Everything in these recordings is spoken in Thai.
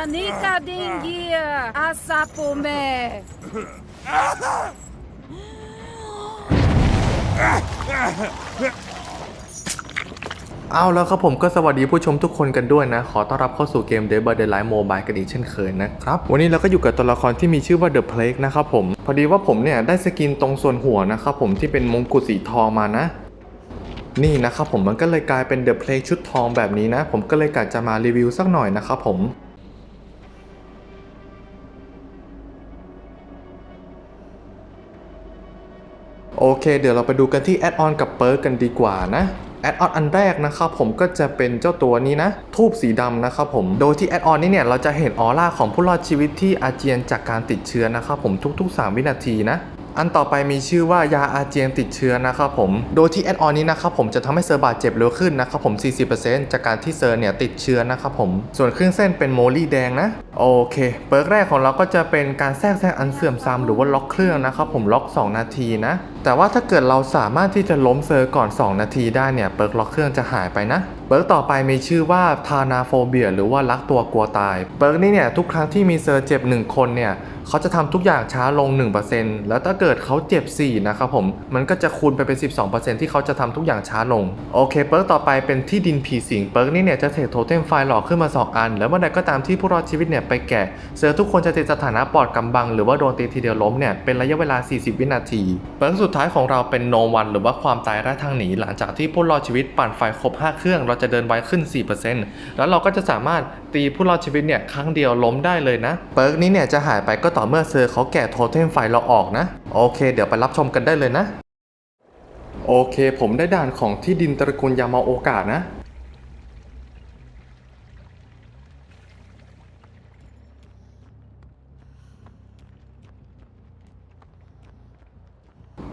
Danica Dingia Asapome เอาแล้วครับผมก็สวัสดีผู้ชมทุกคนกันด้วยนะ ขอต้อนรับเข้าสู่เกม Dead by Daylight Mobile กันอีกเช่นเคยนะครับ วันนี้เราก็อยู่กับตัวละครที่มีชื่อว่า The Plague นะครับผม พอดีว่าผมเนี่ยได้สกินตรงส่วนหัวนะครับผมที่เป็นมงกุฎสีทองมานะ นี่นะครับผมมันก็เลยกลายเป็น The Plague ชุดทองแบบนี้นะ ผมก็เลยกะจะมารีวิวสักหน่อยนะครับผม โอเค เดี๋ยวเราไปดูกันที่แอดออนกับเปิร์กกันดีกว่านะแอดออนอันแรกนะครับผมก็จะเป็นเจ้าตัวนี้นะ ทูบสีดำนะครับผม โดยที่แอดออนนี้เนี่ยเราจะเห็นออร่าของผู้รอดชีวิตที่อาเจียนจากการติดเชื้อนะครับผมทุก ๆ 3 วินาทีนะอันต่อไปมีชื่อว่ายาอาเจียนติดเชื้อนะครับผม โดยที่แอดออนนี้นะครับผมจะทำให้เซอร์บาดเจ็บเร็วขึ้นนะครับผม 40%จากการที่เซอร์เนี่ยติดเชื้อนะครับผม ส่วนเครื่องเส้นเป็นโมลี่แดงนะ โอเค เปิร์กแรกของเราก็จะเป็นการแทรกแซงอันเสื่อมทรามหรือว่าล็อกเครื่องนะครับผมล็อก 2 นาทีนะ แต่ว่าถ้าเกิดเราสามารถที่จะล้มเซอร์ก่อน 2 นาทีได้เนี่ยเปิร์กล็อกเครื่องจะหายไปนะ เปิร์กต่อไปมีชื่อว่าทานาโฟเบียหรือว่ารักตัวกลัวตาย เปิร์กนี่เนี่ยทุกครั้งที่มีเซอร์เจ็บ 1 คนเนี่ยเขาจะทำทุกอย่างช้าลง 1%แล้วถ้าเกิดเขาเจ็บ4นะครับผมมันก็จะคูณไปเป็น 12%ที่เขาจะทำทุกอย่างช้าลงโอเคเปิร์กต่อไปเป็นที่ดินผีสิงเปิร์กนี่เนี่ยจะเทรดโทเทมไฟล์หลอกขึ้นมา 2 อัน แล้วเมื่อใดก็ตามที่ผู้รอดชีวิตเนี่ยไปแกะเซอร์ทุกคนจะติดสถานะปอดกำบังหรือว่าโดนตีทีเดียวล้มเนี่ยเป็นระยะเวลา 40 วินาทีเปิร์กสุดท้ายของเราเป็นโนวันหรือว่าความตายไร้ทางหนีหลังจากที่ผู้รอดชีวิตปั่นไฟครบ 5 เครื่อง เราจะเดินไวขึ้น 4%แล้วเราก็จะสามารถตีผู้รอดชีวิตเนี่ยครั้งเดียวล้มได้เลยนะเปิร์กนี้เนี่ยจะหายไปก็ต่อเมื่อเซอร์เขาแกะโทเทมไฟเราออกนะ โอเค เดี๋ยวไปรับชมกันได้เลยนะ โอเค ผมได้ด่านของที่ดินตระกูลยามาโอกาสนะ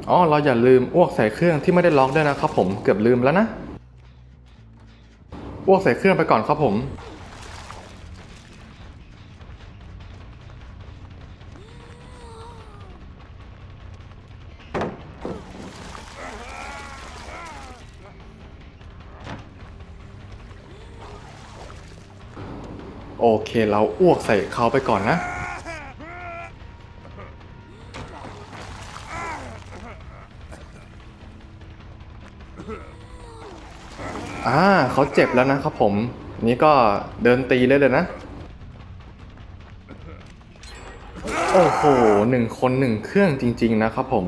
อ๋อเราอย่าลืมอ้วกใส่เครื่องที่ไม่ได้ล็อกด้วยนะครับผมเกือบลืมแล้วนะอ้วกใส่เครื่องไปก่อนครับผม โอเคเราอ้วกใส่เขาไปก่อนนะ อ่าเขาเจ็บแล้วนะครับผม นี่ก็เดินตีเลยเลยนะ โอ้โหหนึ่งคนหนึ่งเครื่องจริง ๆ นะครับผม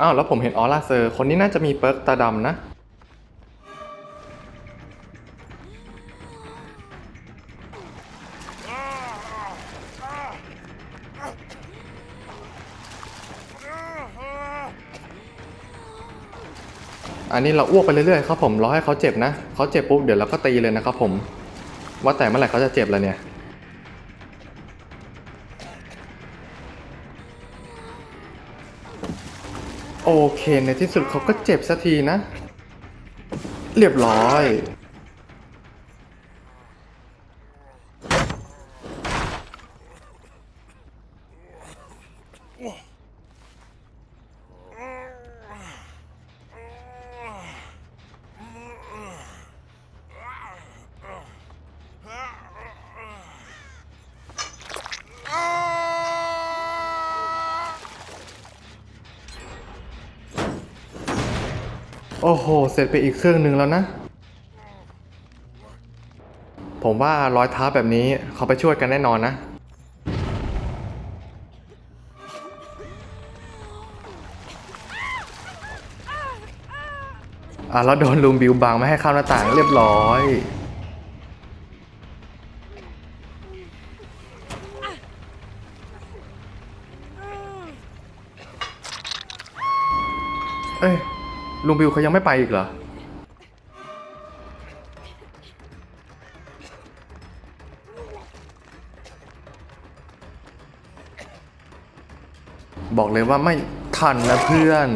อ้าวแล้วผมเห็นออร่าเซอร์คนนี้น่าจะมีเปิร์กตาดำนะ อันนี้เราอ้วกไปเรื่อยๆครับผมรอให้เขาเจ็บนะเขาเจ็บปุ๊บเดี๋ยวเราก็ตีเลยนะครับผม ว่าแต่เมื่อไหร่เขาจะเจ็บแล้วเนี่ย โอเคในที่สุดเขาก็เจ็บสักทีนะ เรียบร้อย โอ้โห เสร็จไปอีกเครื่องหนึ่งแล้วนะ ผมว่ารอยเท้าแบบนี้เขาไปช่วยกันแน่นอนนะ อะแล้วโดนลุมบิวบังไม่ให้เข้าหน้าต่างเรียบร้อยเอ้ย ลุงบิวเขายังไม่ไปอีกเหรอ บอกเลยว่าไม่ทันนะเพื่อน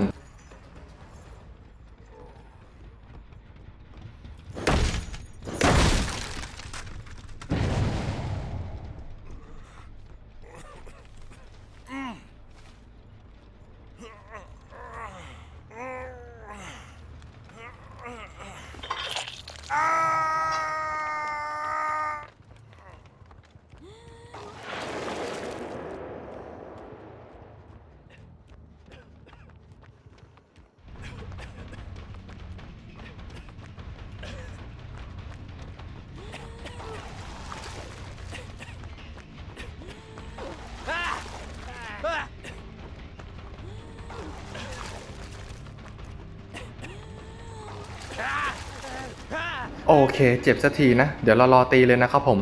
โอเค เจ็บสักทีนะ เดี๋ยวเรารอตีเลยนะครับผม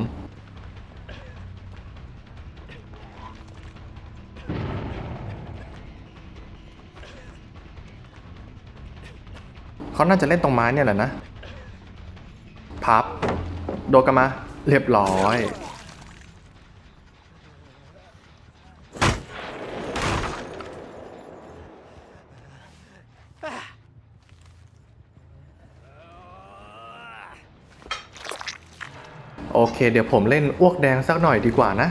เขาน่าจะเล่นตรงไม้เนี่ยแหละนะ พับ โดนกันมา เรียบร้อย โอเค เดี๋ยวผมเล่นอ้วกแดงสักหน่อยดีกว่านะ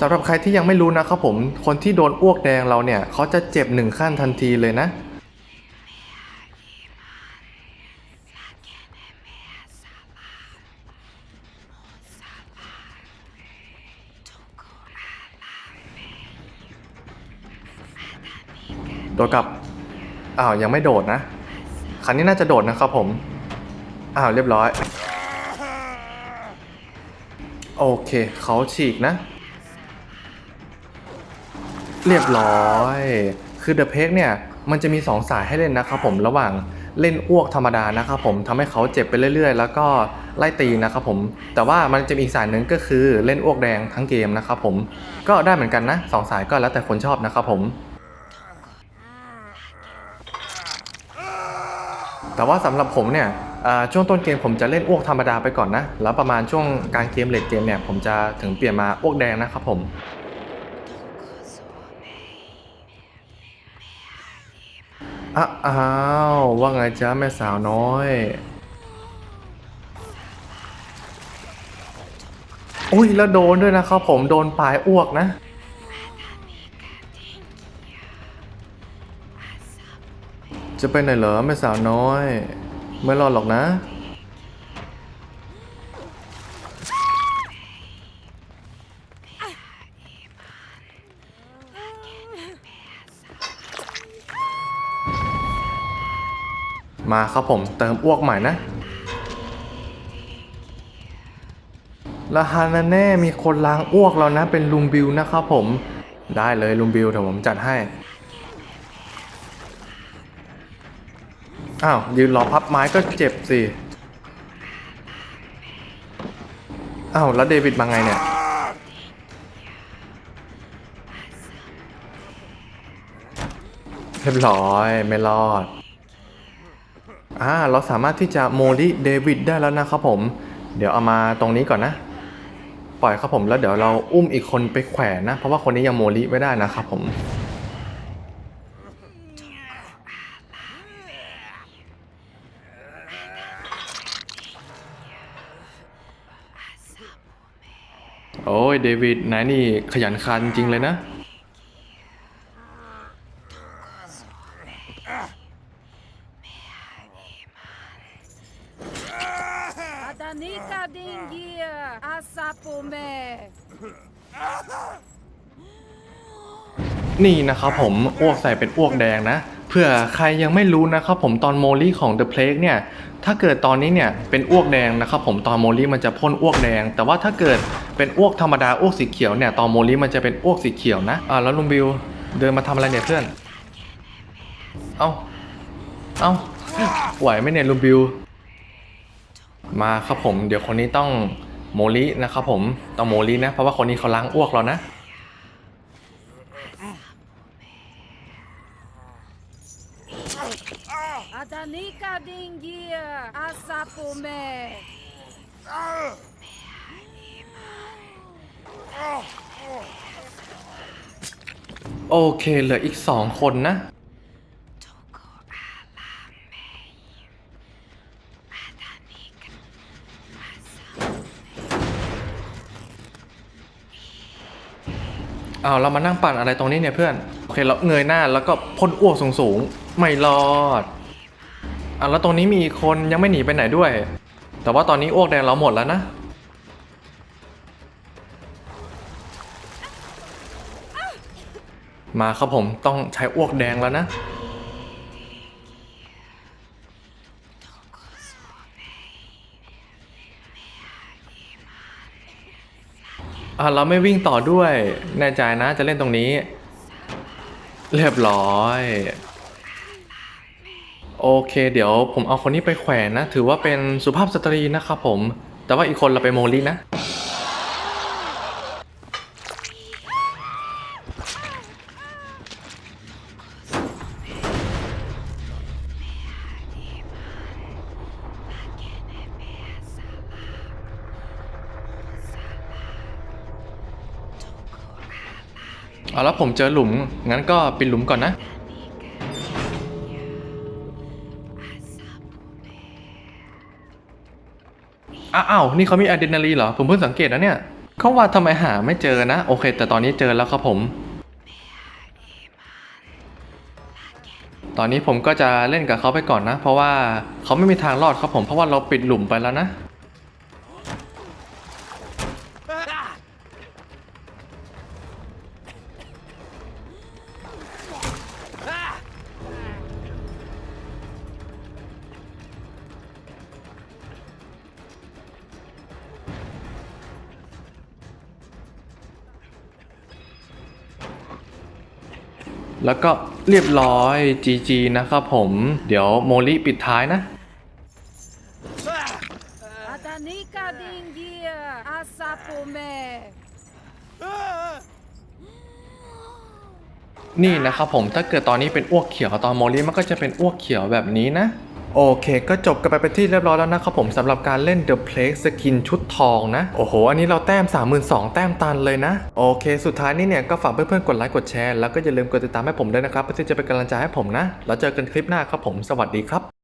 สำหรับใครที่ยังไม่รู้นะครับผมคนที่โดนอ้วกแดงเราเนี่ยเขาจะเจ็บหนึ่งขั้นทันทีเลยนะโดดกลับ อ้าว ยังไม่โดดนะครั้งนี้น่าจะโดดนะครับผม อ้าว เรียบร้อย โอเค เขาฉีกนะ เรียบร้อย คือเดอะเพกเนี่ย มันจะมี 2 สายให้เล่นนะครับผมระหว่างเล่นอ้วกธรรมดานะครับผมทำให้เขาเจ็บไปเรื่อยๆ แล้วก็ไล่ตีนะครับผม แต่ว่ามันจะมีอีกสายหนึ่งก็คือเล่นอ้วกแดงทั้งเกมนะครับผม ก็ได้เหมือนกันนะสองสายก็แล้วแต่คนชอบนะครับผม แต่ว่าสำหรับผมเนี่ย ช่วงต้นเกมผมจะเล่นอ้วกธรรมดาไปก่อนนะ แล้วประมาณช่วงกลางเกมเลดเกมเนี่ยผมจะถึงเปลี่ยนมาอ้วกแดงนะครับผมอ้าวว่าไงจ๊ะแม่สาวน้อยอุ้ยแล้วโดนด้วยนะครับผมโดนปลายอ้วกนะจะไปไหนเหรอแม่สาวน้อย ไม่รอดหรอกนะ มาครับผมเติมอ้วกใหม่นะล้วฮานาแน่มีคนล้างอ้วกแล้วนะเป็นลุงบิวนะครับผม ได้เลยลุงบิวเดี๋ยวผมจัดให้ อ้าวยืนรอพับไม้ก็เจ็บสิอ้าวแล้วเดวิดมาไงเนี่ยเรียบร้อยไม่รอดอ่าเราสามารถที่จะโมลิเดวิดได้แล้วนะครับผม เดี๋ยวเอามาตรงนี้ก่อนนะ ปล่อยครับผมแล้วเดี๋ยวเราอุ้มอีกคนไปแขวนนะ เพราะว่าคนนี้ยังโมลิไม่ได้นะครับผม โอ้ยเดวิดนายนี่ขยันคานจริงเลยนะ Adanika dingia asapume. นี่นะครับผมอ้วกใส่เป็นอ้วกแดงนะ เพื่อใครยังไม่รู้นะครับผมตอนโมลี่ของ The Plague เนี่ยถ้าเกิดตอนนี้เนี่ยเป็นอ้วกแดงนะครับผมตอนโมลี่มันจะพ่นอ้วกแดง แต่ว่าถ้าเกิดเป็นอ้วกธรรมดาอ้วกสีเขียวเนี่ยตอนโมลี่มันจะเป็นอ้วกสีเขียวนะอ่าแล้วลุงบิวเดินมาทำอะไรเนี่ยเพื่อน เอ้าเอ้าไหวไหมเนี่ยลุงบิว มาครับผม เดี๋ยวคนนี้ต้องโมลินะครับผมต้องโมลินะ เพราะว่าคนนี้เขาล้างอ้วกเรานะ Adanika dingia asapume. โโอเค เหลืออีกสองคนนะ เอาเรามานั่งปั่นอะไรตรงนี้เนี่ยเพื่อน โอเค เราเงยหน้าแล้วก็พ่นอ้วกสูงๆ ไม่รอด อะแล้วตรงนี้มีอีกคนยังไม่หนีไปไหนด้วย แต่ว่าตอนนี้อ้วกแดงเราหมดแล้วนะ มาครับผมต้องใช้อ้วกแดงแล้วนะ อะเราไม่วิ่งต่อด้วย แน่ใจนะจะเล่นตรงนี้ เรียบร้อย เค เดี๋ยวผมเอาคนนี้ไปแขวนนะ ถือว่าเป็นสุภาพสตรีนะครับผม แต่ว่าอีกคนเราไปโมลีนะ เอาแล้วผมเจอหลุม งั้นก็ปิดหลุมก่อนนะ อ้าว นี่เขามีอะดรีนาลีนเหรอ ผมเพิ่งสังเกตนะเนี่ย เขาว่าทำไมหาไม่เจอนะ โอเค แต่ตอนนี้เจอแล้วครับผม ตอนนี้ผมก็จะเล่นกับเขาไปก่อนนะ เพราะว่าเขาไม่มีทางรอดครับผม เพราะว่าเราปิดหลุมไปแล้วนะ แล้วก็เรียบร้อย GG นะครับผม เดี๋ยวโมลิปิดท้ายนะ Adanika dingia asapome. นี่นะครับผมถ้าเกิดตอนนี้เป็นอ้วกเขียวตอนโมลิมันก็จะเป็นอ้วกเขียวแบบนี้นะ โอเค ก็จบกันไปเป็นที่เรียบร้อยแล้วนะครับผมสำหรับการเล่น The Plague Skin ชุดทองนะ โอ้โห อันนี้เราแต้ม 32,000 แต้มตันเลยนะ โอเค สุดท้ายนี้เนี่ย ก็ฝากเพื่อนๆ กดไลค์ กดแชร์ แล้วก็อย่าลืมกดติดตามให้ผมด้วยนะครับ เพื่อที่จะเป็นกำลังใจให้ผมนะ แล้วเจอกันคลิปหน้าครับผม สวัสดีครับ